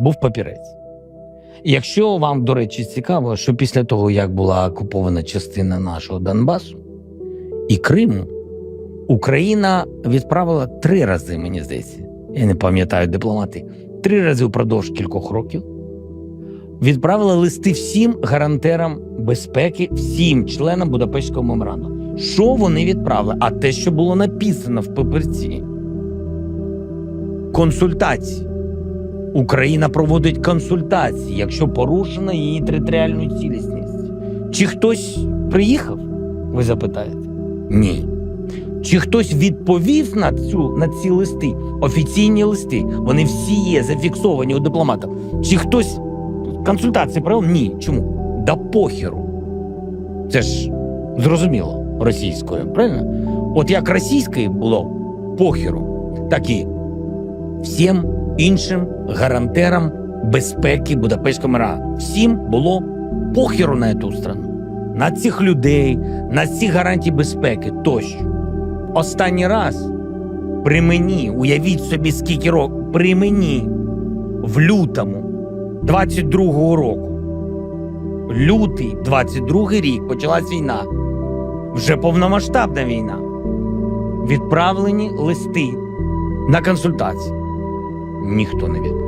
був папірець. І Якщо вам, до речі, цікаво, що після того, як була окупована частина нашого Донбасу і Криму, Україна відправила три рази, мені здається, я не пам'ятаю дипломати, три рази впродовж кількох років. Відправила листи всім гарантерам безпеки, всім членам Будапештського меморандуму. Що вони відправили? А те, що було написано в папірці. Консультації. Україна проводить консультації, якщо порушена її територіальну цілісність. Чи хтось приїхав? Ви запитаєте? Ні. Чи хтось відповів на цю на ці листи? Офіційні листи. Вони всі є зафіксовані у дипломатів. Чи хтось консультації провів? Ні. Чому? Да похеру. Це ж зрозуміло російською, правильно? От як російською було похеру, так і всім іншим гарантерам безпеки Будапештського мира. Всім було похеру на цю страну, на цих людей, на ці гарантії безпеки тощо. Останній раз при мені, уявіть собі, скільки років, при мені в лютому 22-го року. Лютий 22-й рік почалась війна. Вже повномасштабна війна. Відправлені листи на консультації. Ніхто не відповів.